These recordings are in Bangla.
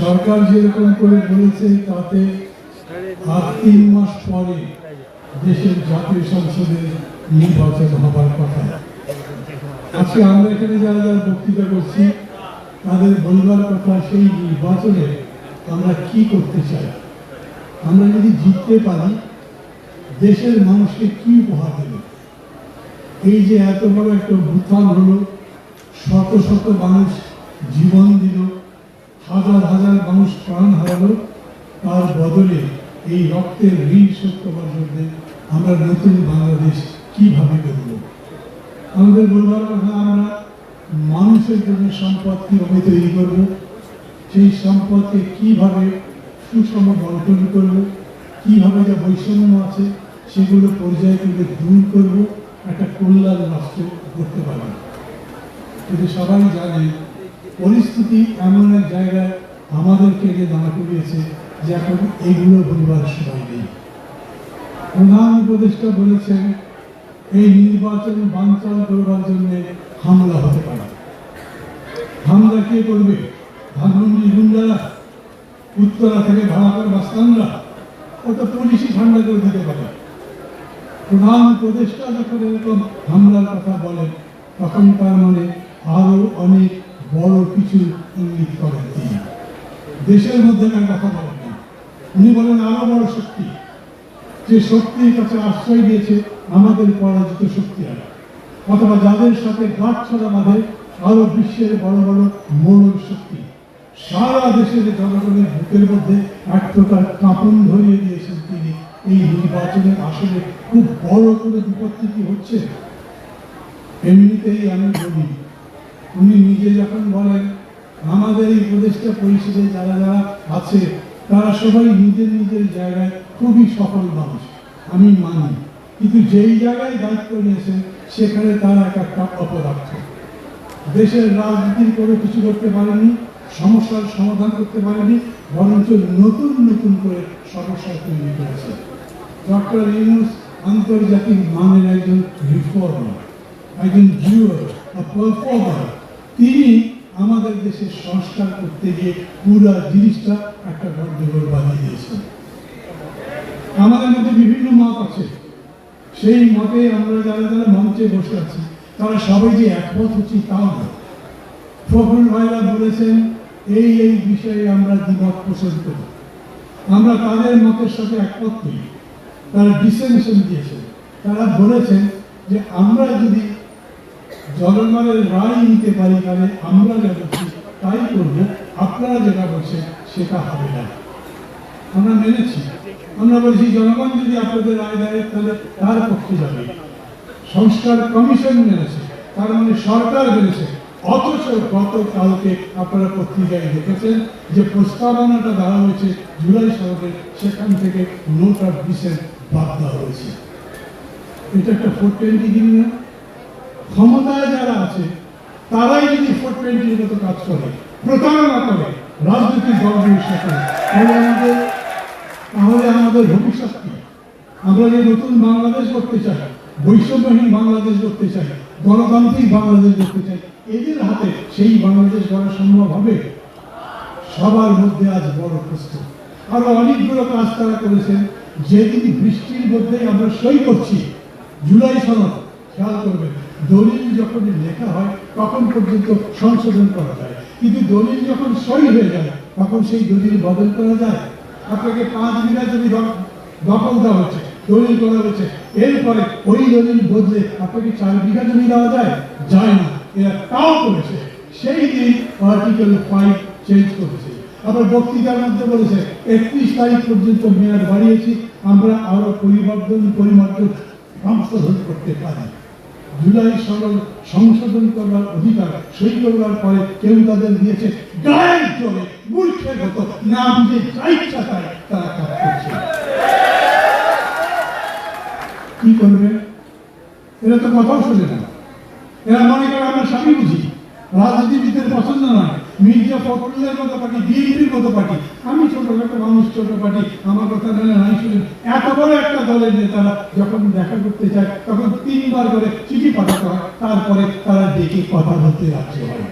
সরকার যেরকম করে বলেছে তাতে আর তিন মাস পরে দেশের জাতীয় সংসদের নির্বাচন হবার কথা। আজকে আমরা এখানে যারা যারা বক্তৃতা করছি, তাদের বলবার কথা সেই নির্বাচনে আমরা কি করতে চাই? আমরা যদি জিততে পারি, দেশের মানুষকে কি উপহার দেব? এই যে এত বড় একটা ভূতান হলো, শত শত মানুষ জীবন দিল হাজার হাজার মানুষ প্রাণ হারালো, তার বদলে এই রক্তের ঋণ শোধ করার জন্য আমরা নতুন বাংলাদেশ কীভাবে গড়ব? আমাদের বলবার কথা, আমরা মানুষের জন্য সম্পদ কীভাবে তৈরি করব? সেই সম্পদকে কীভাবে সুষম বন্টন করব? কীভাবে যা বৈষম্য আছে, সেগুলো পর্যায়ক্রমে দূর করব? একটা কল্যাণ রাষ্ট্র করতে পারব। কিন্তু সবাই জানে পরিস্থিতি এমন এক জায়গায় আমাদেরকে এনে দাঁড়া করিয়েছে যে এখন এগুলো বলবার সময় নেই। প্রধান উপদেষ্টা বলেছেন, এই নির্বাচন বানচাল করবার জন্য হামলা হতে পারে। হামলা কে করবে? ধানমন্ত্রী গুন্ডারা, উত্তরা থেকে ভাড়া করে বাস্তানরা ওটা পুলিশই ঠান্ডা করে দিতে পারে? প্রধান উপদেষ্টা যখন এরকম হামলার কথা বলেন, তখন তার মানে আরও অনেক বড় কিছু ইঙ্গিত করেন তিনি। দেশের মধ্যে তার কথা বলেন না। উনি বলেন, আরও বড় শক্তি। যে শক্তির কাছে আশ্রয় দিয়েছে আমাদের পরাজিত শক্তি আর অথবা যাদের সাথে গাছ ছড়া বাঁধে আরও বিশ্বের বড় বড় মোড়ল শক্তি। সারা দেশের জনগণের বুকের মধ্যে এক প্রকার কাঁপন ধরিয়ে দিয়েছেন তিনি। এই নির্বাচনের আসলে খুব বড় করে বিপত্তি কি হচ্ছে? এমনিতেই আমি বলি উনি নিজে যখন বলেন, আমাদের এই উপদেষ্টা পরিষদে যারা যারা আছে, তারা সবাই নিজের নিজের জায়গায় খুবই সফল মানুষ। আমি মানি। কিন্তু যেই জায়গায় দায়িত্ব নিয়েছেন, সেখানে তারা এক একটা অপদার্থ দেশের রাজনীতির করে কিছু করতে পারেনি, সমস্যার সমাধান করতে পারেনি, বরঞ্চ নতুন নতুন করে সমস্যা তৈরি করেছে। ডক্টর ইউনুস আন্তর্জাতিক মানের একজন রিফর্মার, একজন জিওর পারফর্মার তিনি আমাদের দেশের সংস্কার করতে গিয়ে পুরো জিনিসটা একটা গন্ডগোল বানিয়ে দিয়েছেন। আমাদের মধ্যে বিভিন্ন মত আছে। সেই মতে আমরা যারা যারা মঞ্চে বসে আছি, তারা সবাই যে একমত হচ্ছি তাও না। ফখরুল ভাইরা বলেছেন, এই এই বিষয়ে আমরা দ্বিমত পোষণ করি। আমরা তাদের মতের সাথে একমত করি। তারা ডিসেনশন দিয়েছেন। তারা বলেছেন যে আমরা যদি জনগণের রায় নিতে পারি তাহলে আমরা যা বলছি তাই করব, আপনারা যেটা বলছেন সেটা হবে না। আমরা মেনেছি। আমরা বলছি, জনগণ যদি আপনাদের রায় দেয়, তাহলে তার পক্ষে যাবে। সংস্কার কমিশন মেনেছে, তার মানে সরকার মেনেছে। অথচ গতকালকে আপনারা পত্রিকায় দেখেছেন যে প্রস্তাবনাটা দেওয়া হয়েছে জুলাই সনদে সেখান থেকে নোট অফ ডিসেন্ট বাদ দেওয়া হয়েছে। এটা একটা ফোর টোয়েন্টি দিন না? ক্ষমতায় যারা আছে, তারাই যদি ফোর টোয়েন্টির মতো কাজ করে, প্রতারণা করে, রাজনৈতিক দলগুলির সাথে তাহলে আমাদের আমাদের ভবিষ্যৎ কি? আমরা যে নতুন বাংলাদেশ করতে চাই, বৈষম্যহীন বাংলাদেশ করতে চাই, গণতান্ত্রিক বাংলাদেশ করতে চাই, এদের হাতে সেই বাংলাদেশ গড়া সম্ভব হবে? সবার মধ্যে আজ বড় প্রশ্ন। আরও অনেকগুলো কাজ তারা করেছেন, যেদিন বৃষ্টির মধ্যে আমরা সই করছি, জুলাই সনদ, খেয়াল করবেন দলিল যখন লেখা হয়, তখন পর্যন্ত সংশোধন করা যায়। কিন্তু দলিল যখন সই হয়ে যায়, তখন সেই দলিল বদল করা যায়। আপনাকে পাঁচ বিঘা জমি দখল দেওয়া হচ্ছে, দলিল করা হচ্ছে, এরপরে ওই দলিল বদলে আপনাকে চার বিঘা জমি দেওয়া যায়? যায় না। এরা তাও করেছে। সেই দিন আর্টিকেল ফাইভ চেঞ্জ করেছে। আবার বক্তৃতার মধ্যে বলেছে, একত্রিশ তারিখ পর্যন্ত মেয়াদ বাড়িয়েছি, আমরা আরও পরিবর্তন, পরিমার্জন সংশোধন করতে পারি। জুলাই সনদ সংশোধন করবার অধিকার সই করবার পরে কেউ তাদের দিয়েছে গায়ের জোরে মূর্খের মতো না বুঝে যা ইচ্ছা তাই তারা কাজ করছে। কি করবে? এরা তো কথাও শোনে না। এরা মনে করে আমরা স্বামী বুঝি। রাজনীতিবিদদের পছন্দ নয়। মির্জা ফখরুলের মতো পার্টি, বিএনপির মতো পার্টি, আমি ছোটখাটো মানুষ, ছোট পার্টি, আমার কথা জানে নাই শুনে এত বড় একটা দলের নেতারা যখন দেখা করতে চায় তখন তিনবার করে চিঠি পাঠাতে হয়, তারপরে তারা ডেকে কথা বলতে রাজ্য হয়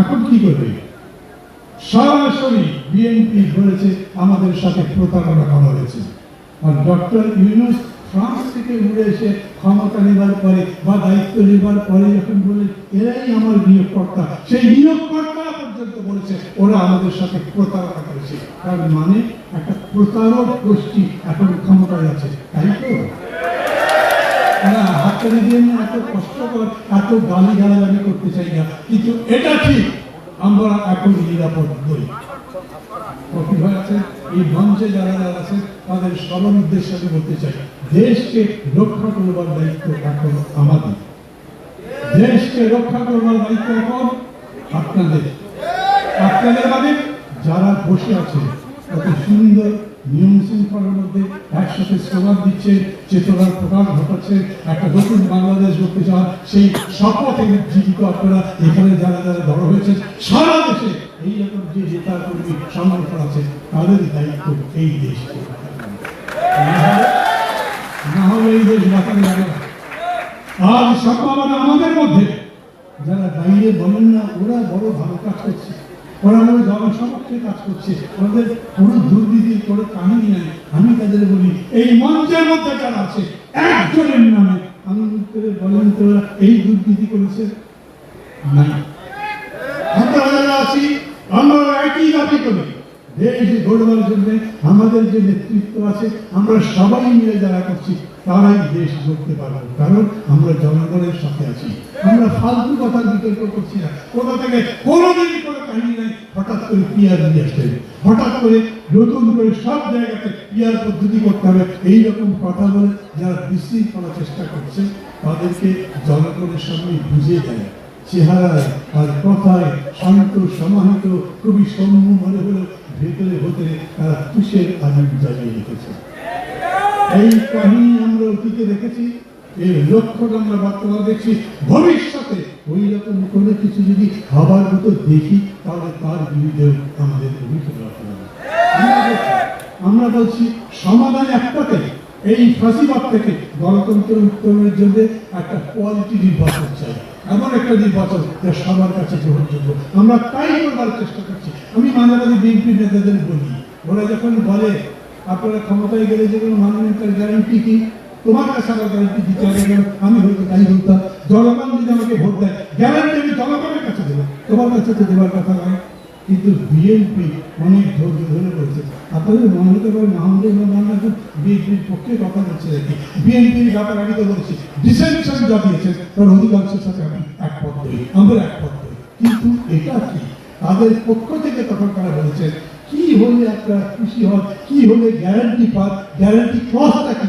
এখন কি করবে? সরাসরি বিএনপি বলেছে, আমাদের সাথে প্রতারণা করা হয়েছে। আর ডক্টর ইউনুস ফ্রান্স থেকে উড়ে এসে ক্ষমতা নেবার পরে বা দায়িত্ব নেবার পরে যখন বলে, এরাই আমার নিয়োগকর্তা। সেই নিয়োগকর্তা পর্যন্ত বলেছে, ওরা আমাদের সাথে প্রতারণা করেছে। তার মানে একটা প্রতারক গোষ্ঠী এখন ক্ষমতায় আছে, তাই তো? তারা হাততালি দিয়ে নিয়ে এত কষ্টকর এত গালি গালাগালি করতে চাই না। কিন্তু এটা ঠিক, আমরা এখন নিরাপদ নই। প্রতিভা আছে এই মঞ্চে যারা যারা আছে, তাদের সবার উদ্দেশ্যে আমি বলতে চাই, দেশকে রক্ষা করবার দায়িত্ব এখন আমাদের। দেশকে রক্ষা করবার দায়িত্ব এখন আপনাদের। আপনাদের মানে যারা বসে আছে কত সুন্দর নিয়ম শৃঙ্খলার মধ্যে একসাথে স্লোগান দিচ্ছে, চেতনার প্রকাশ ঘটাচ্ছে, একটা নতুন বাংলাদেশ গড়তে চান সেই শপথে জীবিত আপনারা এখানে যারা যারা বড় হয়েছে সারা দেশে এই রকম যে নেতা কর্মী সংগঠন আছে, তাদের দায়িত্ব এই করা। না হলে- এই দেশ বাঁচানো যাবে না আজ সম্ভাবনা আমাদের মধ্যে যারা বাইরে বলেন না, ওরা বড় ভালো কাজ করছে ওরা জনসমক্ষে কাজ করছে। ওদের কোনো দুর্নীতি কাহিনী নেই। আমি তাদের বলি, এই মঞ্চের মধ্যে যারা আছে, একজনের নামে আমি করে বলেন তো ওরা এই দুর্নীতি করেছে? নাই আমরা আছি, আমরা একই দাবি করি দেশ গড়বার জন্য আমাদের যে নেতৃত্ব আছে, আমরা সবাই মিলে যারা করছি, তারাই দেশ করতে পারব। কারণ আমরা জনগণের সাথে আছি। আমরা ফালতু কথার বিতর্ক করছি না। কোথা থেকে? কোনোদিন কোনো কাহিনী হঠাৎ করে পিয়ার নিয়ে হবে। হঠাৎ করে নতুন করে সব জায়গাতে পিয়ার পদ্ধতি করতে হবে। এইরকম কথা বলে যারা বিশৃঙ্খলা চেষ্টা করছে, তাদেরকে জনগণের সামনে বুঝিয়ে দেয়। চেহারায় আর কথায় শান্ত, সমাহিত, খুবই সৌম্য মনে হলো ভেতরে ভেতরে তারা তুষের আগুন জ্বালিয়ে রেখেছে? এই কাহিনী আমরা অতীতে দেখেছি। এর লক্ষ্যটা আমরা বর্তমানে দেখছি, ভবিষ্যতে ওই রকম কোনো কিছু যদি হবার মতো দেখি, তাহলে তার বিরুদ্ধে আমাদের আমরা বলছি- সমাধান একটাতে, এই ফাঁসিবাদ থেকে গণতন্ত্র উত্তরণের জন্য একটা কোয়ালিটি নির্বাচন চাই। এমন একটা নির্বাচন যা সবার কাছে গ্রহণযোগ্য। আমরা তাই করবার চেষ্টা করছি। আমি মাঝে মাঝে বিএনপি নেতাদের বলি, ওরা যখন বলে, আপনারা ক্ষমতায় গেলে যেগুলো মানবেন তার গ্যারান্টি কি? তোমার কাছে আমার গ্যারান্টি দিতে হবে আমি হয়তো তাই বলতাম জনগণ যদি আমাকে ভোট দেয় গ্যারান্টি আমি জনগণের কাছে দেবো। তোমার কাছে তো দেওয়ার কথা নয়। কিন্তু বিএনপি অনেক ধৈর্য ধরে রয়েছে আপনাদের মনে হতে পারে মাহমুদুর রহমান বিএনপির পক্ষে কথা বলছে নাকি বিএনপির ব্যাপারে আমি তো বলছি। ডিসেনশন যা দিয়েছেন তার অধিকাংশের সাথে আমি একমত হই আমরা একমত হই কিন্তু এটা কি? তাদের পক্ষ থেকে তখন তারা বলেছেন, কি হলে আপনারা খুশি হন, কি হলে গ্যারান্টি পান? গ্যারান্টি ক্লসটা কি?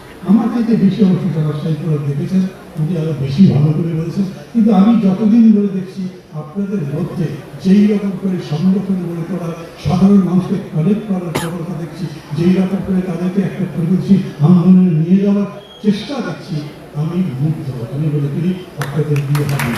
আমার থেকে বেশি যারা সাহিত্য দেখেছেন, উনি আরও বেশি ভালো করে বলেছেন। কিন্তু আমি যতদিন ধরে দেখছি, আপনাদের মধ্যে যেই রকম করে সংগঠন গড়ে তোলা সাধারণ মানুষকে কানেক্ট করার প্রবণতা দেখছি, যেই রকম করে তাদেরকে একটা প্রগতিশীল আন্দোলনে নিয়ে যাওয়ার চেষ্টা দেখছি, আমি মুগ্ধ। আমি বলে করি আপনাদের হবে